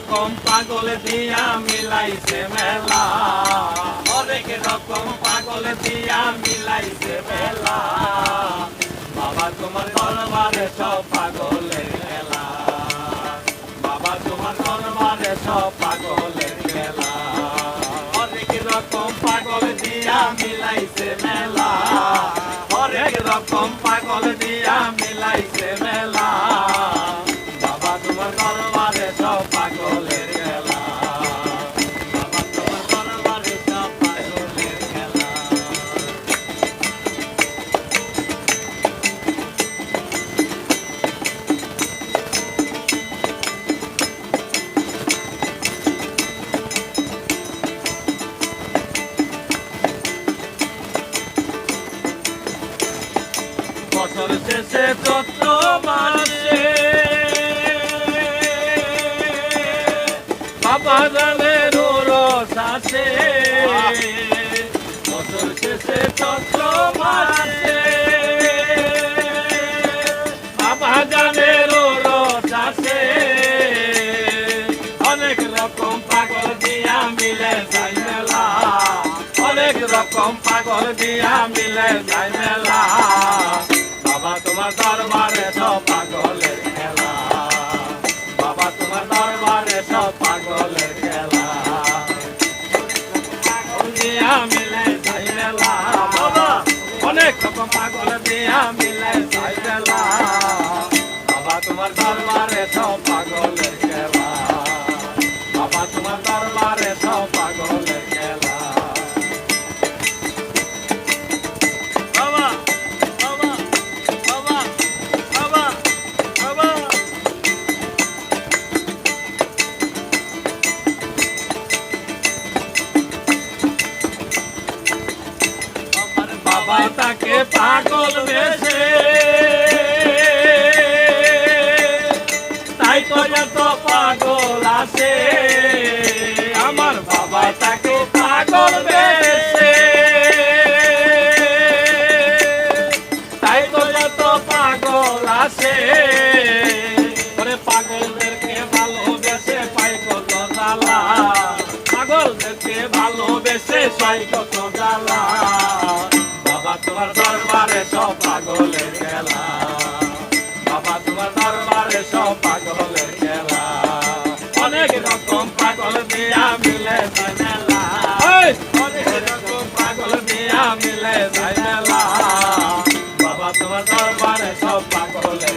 রকম পাগল দিয়া মিলাইছে মেলা। হরেক রকম পাগল দিয়া মিলাইছে মেলা। বাবা তোমার দরবারে সব পাগলের বাবা জানের রস আছে। বছর শেষে চৈত্র মাসে। বাবা জানের রস আছে। অনেক রকম পাগল দিয়া মিলে যাই মেলা। অনেক রকম পাগল দিয়া মিলে যাই বাবা তোমার দরবারে সব পাগলের খেলা। বাবা তোমার দরবারে সব রকম পাগল দিয়া মিলে যাই মেলা বাবা, তোমার দরবারে সব পাগলের খেলা। বাবা, তোমার দরবারে সব পাগলের খেলা। পাগল বেশে। তাই তো এত পাগল আছে। আমার বাবা তাকে পাগল বেশে। তাই তো এত পাগল আছে। ওরে পাগলদেরকে ভালোবেসে পাই কত জ্বালা। পাগলদেরকে ভালোবেসে পাই কত জ্বালা। তোমার দরবারে সব পাগলের খেলা। বাবা তোমার দরবারে সব পাগলের খেলা। অনেক রকম পাগল দিয়া মিলে মেলা! অনেক রকম পাগল দিয়া মিলে মেলা। বাবা তোমার দরবারে সব পাগলের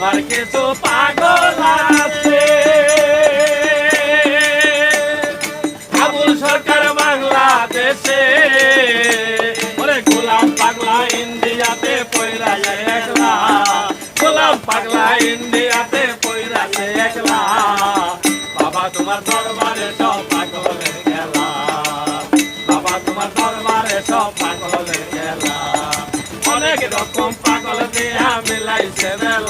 বাবার কিছু পাগল আছে। আবুল সরকার বাংলাদেশে। ওরে গোলাম পাগলা ইন্ডিয়াতে পয়রা যায় একলা। গোলাম পাগলা ইন্ডিয়াতে পয়রা যায় একলা। বাবা, তোমার দরবারে সব পাগলের খেলা। বাবা, তোমার দরবারে সব পাগলের খেলা। অনেক রকম পাগল দিয়া মিলাইছে মেলা